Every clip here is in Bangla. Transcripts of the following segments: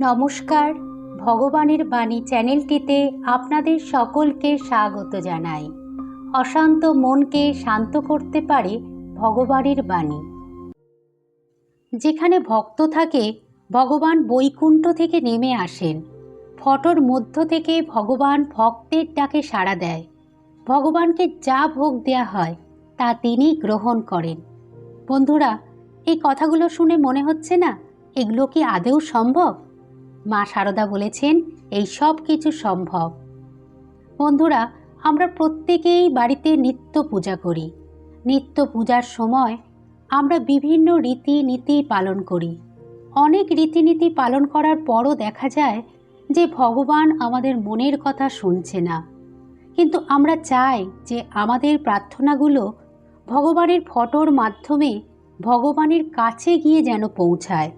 নমস্কার। ভগবানের বাণী চ্যানেলটিতে আপনাদের সকলকে স্বাগত জানাই। অশান্ত মনকে শান্ত করতে পারে ভগবানের বাণী। যেখানে ভক্ত থাকে, ভগবান বৈকুণ্ঠ থেকে নেমে আসেন। ফটোর মধ্য থেকে ভগবান ভক্তের ডাকে সাড়া দেয়। ভগবানকে যা ভোগ দেয়া হয়, তা তিনি গ্রহণ করেন। বন্ধুরা, এই কথাগুলো শুনে মনে হচ্ছে না? এগুলো কি আদেও সম্ভব? মা শারদা বলেছেন, এই সব কিছু সম্ভব। বন্ধুরা, আমরা প্রত্যেকেই বাড়িতে নিত্য পূজা করি। নিত্য পূজার সময় আমরা বিভিন্ন রীতি নীতি পালন করি। অনেক রীতিনীতি পালন করার পরও দেখা যায় যে ভগবান আমাদের মনের কথা শুনছে না। কিন্তু আমরা চাই যে আমাদের প্রার্থনাগুলো ভগবানের ফটোর মাধ্যমে ভগবানের কাছে গিয়ে যেন পৌঁছায়।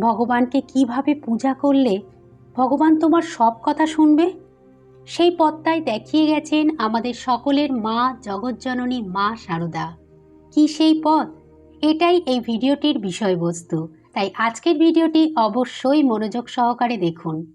ভগবানকে কীভাবে পূজা করলে ভগবান তোমার সব কথা শুনবে? সেই পথটাই দেখিয়ে গেছেন আমাদের সকলের মা জগজ্জননী মা সারদা। কি সেই পথ? এটাই এই ভিডিওটির বিষয়বস্তু। তাই আজকের ভিডিওটি অবশ্যই মনোযোগ সহকারে দেখুন।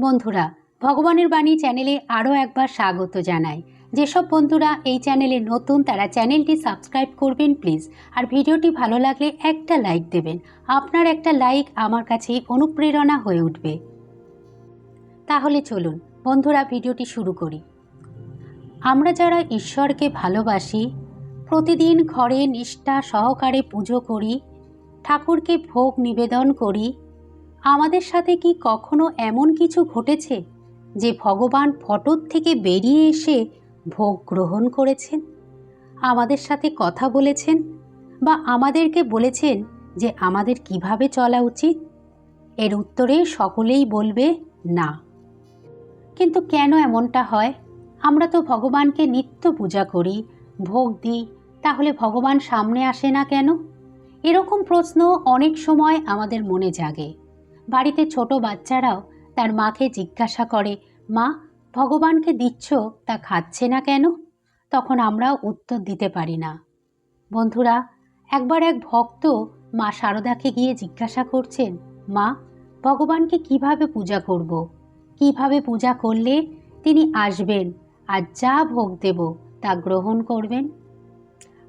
বন্ধুরা, ভগবানের বাণী চ্যানেলে আরও একবার স্বাগত জানাই। যেসব বন্ধুরা এই চ্যানেলে নতুন, তারা চ্যানেলটি সাবস্ক্রাইব করবেন প্লিজ। আর ভিডিওটি ভালো লাগলে একটা লাইক দেবেন। আপনার একটা লাইক আমার কাছে অনুপ্রেরণা হয়ে উঠবে। তাহলে চলুন, বন্ধুরা, ভিডিওটি শুরু করি। আমরা যারা ঈশ্বরকে ভালোবাসি, প্রতিদিন ঘরে নিষ্ঠা সহকারে পুজো করি, ঠাকুরকে ভোগ নিবেদন করি, আমাদের সাথে কি কখনো এমন কিছু ঘটেছে যে ভগবান ফটোর থেকে বেরিয়ে এসে ভোগ গ্রহণ করেছেন? আমাদের সাথে কথা বলেছেন? বা আমাদেরকে বলেছেন যে আমাদের কীভাবে চলা উচিত? এর উত্তরে সকলেই বলবে, না। কিন্তু কেন এমনটা হয়? আমরা তো ভগবানকে নিত্য পূজা করি, ভোগ দিই, তাহলে ভগবান সামনে আসে না কেন? এরকম প্রশ্ন অনেক সময় আমাদের মনে জাগে। বাড়িতে ছোট বাচ্চারাও তার মাকে জিজ্ঞাসা করে, মা ভগবানকে দিচ্ছ, তা খাচ্ছে না কেন? তখন আমরা উত্তর দিতে পারি না। বন্ধুরা, একবার এক ভক্ত মা শারদাকে গিয়ে জিজ্ঞাসা করছেন, মা, ভগবানকে কীভাবে পূজা করব। কীভাবে পূজা করলে তিনি আসবেন আর যা ভোগ দেব তা গ্রহণ করবেন?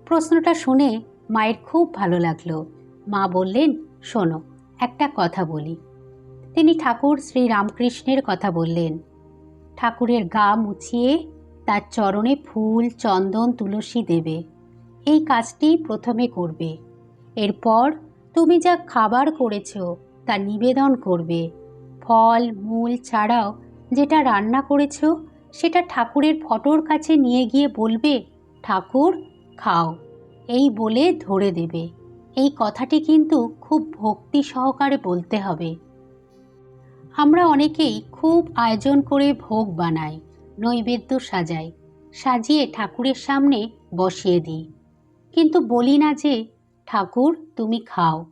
প্রশ্নটা শুনে মায়ের খুব ভালো লাগল। মা বললেন, শোনো, একটা কথা বলি। তিনি ঠাকুর শ্রী রামকৃষ্ণের কথা বললেন ঠাকুরের গা মুছিয়ে তার চরণে ফুল, চন্দন, তুলসী দেবে। এই কাজটি প্রথমে করবে। এরপর তুমি যা খাবার করেছ তা নিবেদন করবে। ফল, মূল ছাড়াও যেটা রান্না করেছ সেটা ঠাকুরের ফটোর কাছে নিয়ে গিয়ে বলবে, ঠাকুর, খাও। এই বলে ধরে দেবে। এই কথাটি কিন্তু খুব ভক্তি সহকারে বলতে হবে। আমরা অনেকেই খুব আয়োজন করে ভোগ বানাই, নৈবেদ্য সাজাই, সাজিয়ে ঠাকুরের সামনে বসিয়ে দিই। কিন্তু বলি না যে, ঠাকুর, তুমি খাও।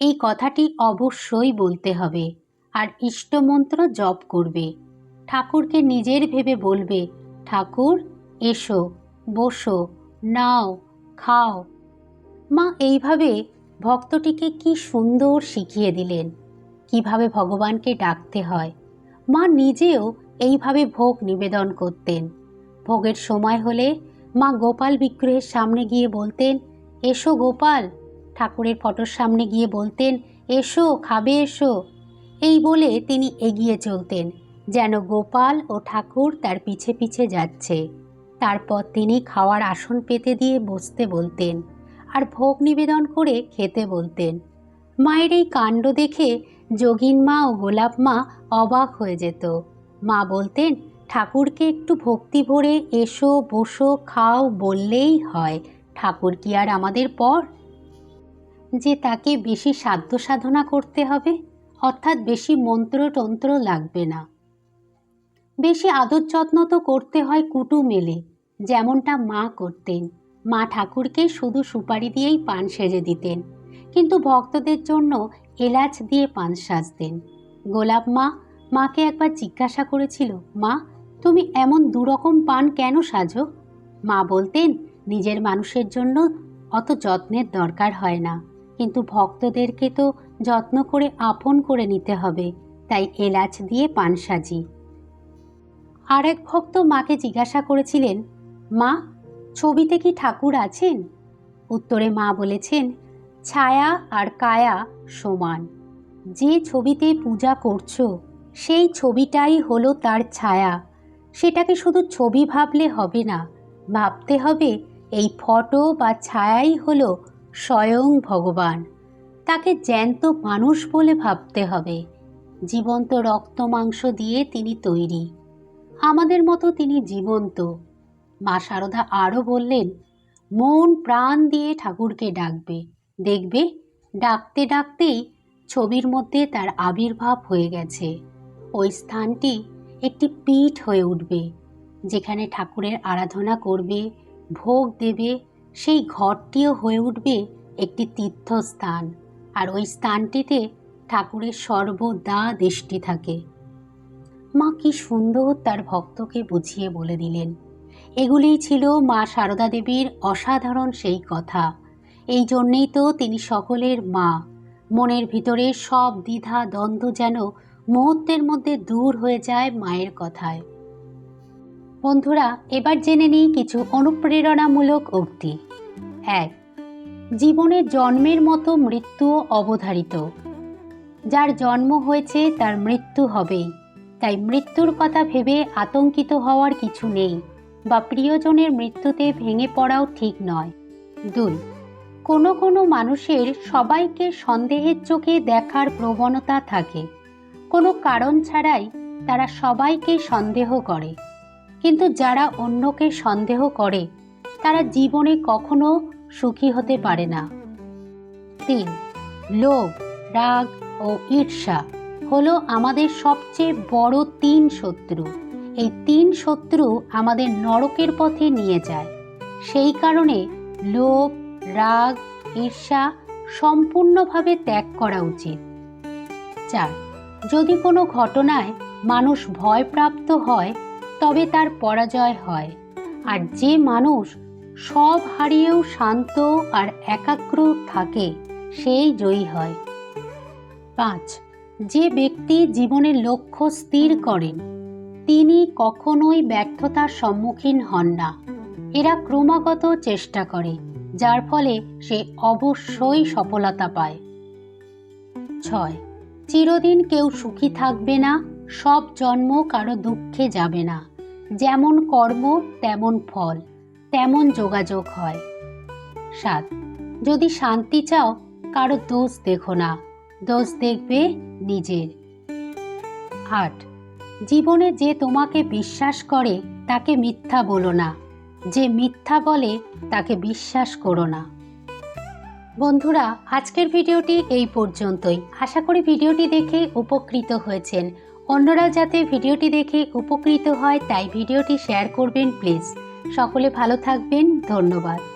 এই কথাটি অবশ্যই বলতে হবে, আর ইষ্টমন্ত্র জপ করবে। ঠাকুরকে নিজের ভেবে বলবে, ঠাকুর, এসো, বসো, নাও, খাও। মা এইভাবে ভক্তটিকে কি সুন্দর শিখিয়ে দিলেন। কীভাবে ভগবানকে ডাকতে হয়। মা নিজেও এইভাবে ভোগ নিবেদন করতেন। ভোগের সময় হলে মা গোপাল বিগ্রহের সামনে গিয়ে বলতেন, এসো গোপাল। ঠাকুরের ফটোর সামনে গিয়ে বলতেন, এসো, খাবে এসো। এই বলে তিনি এগিয়ে চলতেন, যেন গোপাল ও ঠাকুর তার পিছে পিছে যাচ্ছে। তারপর তিনি খাওয়ার আসন পেতে দিয়ে বসতে বলতেন আর ভোগ নিবেদন করে খেতে বলতেন। মায়ের এই কাণ্ড দেখে যোগিন মা ও গোলাপ মা অবাক হয়ে যেত। মা বলতেন, ঠাকুরকে একটু ভক্তি ভরে এসো, বসো, খাও, বললেই হয়। ঠাকুর কি আর আমাদের পর? যে তাকে বেশি সাধ্য সাধনা করতে হবে, অর্থাৎ বেশি মন্ত্রতন্ত্র লাগবে না। বেশি আদর যত্ন তো করতে হয় কুটু মেলে, যেমনটা মা করতেন। মা ঠাকুরকে শুধু সুপারি দিয়েই পান সেজে দিতেন। কিন্তু ভক্তদের জন্য এলাচ দিয়ে পান সাজতেন। গোলাপ মা, মাকে একবার জিজ্ঞাসা করেছিল, মা, তুমি এমন দুরকম পান কেন সাজো? মা বলতেন, নিজের মানুষের জন্য অত যত্নের দরকার হয় না। কিন্তু ভক্তদেরকে তো যত্ন করে আপন করে নিতে হবে, তাই এলাচ দিয়ে পান সাজি। আর এক ভক্ত মাকে জিজ্ঞাসা করেছিলেন, মা, ছবিতে কি ঠাকুর আছেন? উত্তরে মা বলেছেন ছায়া আর কায়া সমান। যে ছবিতে পূজা করছ, সেই ছবিটাই হলো তার ছায়া। সেটাকে শুধু ছবি ভাবলে হবে না, ভাবতে হবে এই ফটো বা ছায়াই হলো স্বয়ং ভগবান। তাকে জ্যান্ত মানুষ বলে ভাবতে হবে। জীবন্ত রক্ত মাংস দিয়ে তিনি তৈরি। আমাদের মতো তিনি জীবন্ত। মা শারদা আরও বললেন, মন প্রাণ দিয়ে ঠাকুরকে ডাকবে। দেখবে ডাকতে ডাকতেই ছবির মধ্যে তার আবির্ভাব হয়ে গেছে। ওই স্থানটি একটি পীঠ হয়ে উঠবে, যেখানে ঠাকুরের আরাধনা করবে, ভোগ দেবে, সেই ঘরটিও হয়ে উঠবে একটি তীর্থস্থান। আর ওই স্থানটিতে ঠাকুরের সর্বদা দৃষ্টি থাকে। মা কি সুন্দর তার ভক্তকে বুঝিয়ে বলে দিলেন। এগুলিই ছিল মা সারদা দেবীর অসাধারণ সেই কথা। এই জন্যেই তো তিনি সকলের মা। মনের ভিতরে সব দ্বিধা, দ্বন্দ্ব যেন মুহূর্তের মধ্যে দূর হয়ে যায় মায়ের কথায়। বন্ধুরা, এবার জেনে নিই কিছু অনুপ্রেরণামূলক উক্তি। এক, জীবনে জন্মের মতো মৃত্যুও অবধারিত। যার জন্ম হয়েছে তার মৃত্যু হবেই। তাই মৃত্যুর কথা ভেবে আতঙ্কিত হওয়ার কিছু নেই বা প্রিয়জনের মৃত্যুতে ভেঙে পড়াও ঠিক নয়। দুই কোনো কোনো মানুষের সবাইকে সন্দেহের চোখে দেখার প্রবণতা থাকে। কোনো কারণ ছাড়াই তারা সবাইকে সন্দেহ করে। কিন্তু যারা অন্যকে সন্দেহ করে, তারা জীবনে কখনো সুখী হতে পারে না। তিন, লোভ, রাগ ও ঈর্ষা হলো আমাদের সবচেয়ে বড় তিন শত্রু। এই তিন শত্রু আমাদের নরকের পথে নিয়ে যায়। সেই কারণে লোভ রাগ, ঈর্ষা সম্পূর্ণভাবে ত্যাগ করা উচিত। চার, যদি কোনো ঘটনায় মানুষ ভয়প্রাপ্ত হয়, তবে তার পরাজয় হয়। আর যে মানুষ সব হারিয়েও শান্ত আর একাগ্র থাকে, সেই জয়ী হয়। পাঁচ, যে ব্যক্তি জীবনের লক্ষ্য স্থির করেন, তিনি কখনোই ব্যর্থতার সম্মুখীন হন না। এরা ক্রমাগত চেষ্টা করে। যার ফলে সে অবশ্যই সফলতা পায়। ছয়, চিরদিন কেউ সুখী থাকবে না, সব জন্ম কারও দুঃখে যাবে না। যেমন কর্ম, তেমন ফল, তেমন যোগাযোগ হয়। সাত, যদি শান্তি চাও, কারও দোষ দেখো না, দোষ দেখবে নিজের। আট, জীবনে যে তোমাকে বিশ্বাস করে, তাকে মিথ্যা বলো না। যে মিথ্যা বলে তাকে বিশ্বাস করো না। বন্ধুরা, আজকের ভিডিওটি এই পর্যন্তই। আশা করি ভিডিওটি দেখে উপকৃত হয়েছেন। অন্যরা যাতে ভিডিওটি দেখে উপকৃত হয়, তাই ভিডিওটি শেয়ার করবেন, প্লিজ। সকলে ভালো থাকবেন। ধন্যবাদ।